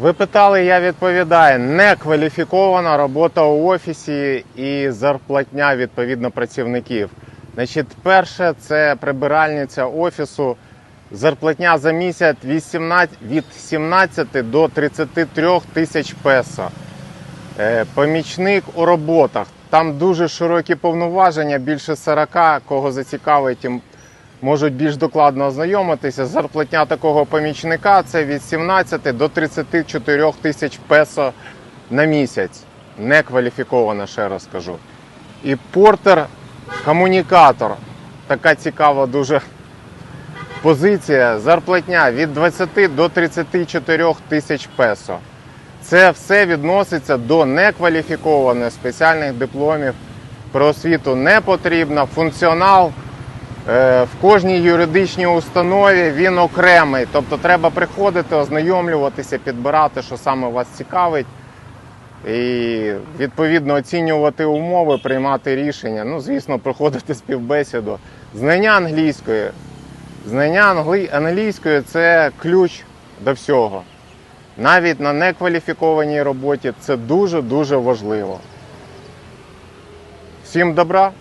Ви питали, я відповідаю. Некваліфікована робота у офісі і зарплатня відповідно працівників. Значить, перше це прибиральниця офісу. Зарплатня за місяць від 17, від 17 до 33 тисяч песо. Е, Помічник у роботах. Там дуже широкі повноваження, більше 40, кого зацікавить, можуть більш докладно ознайомитися. Зарплатня такого помічника це від 17 до 34 тисяч песо на місяць. Некваліфіковано, ще раз кажу. І портер комунікатор. Така цікава дуже позиція. Зарплатня від 20 до 34 тисяч песо. Це все відноситься до некваліфікованих спеціальних дипломів про освіту не потрібно. Функціонал в кожній юридичній установі він окремий. Тобто треба приходити, ознайомлюватися, підбирати, що саме вас цікавить. І відповідно оцінювати умови, приймати рішення. Ну, звісно, проходити співбесіду. Знання англійської. Знання англійської це ключ до всього. Навіть на некваліфікованій роботі це дуже-дуже важливо. Всім добра!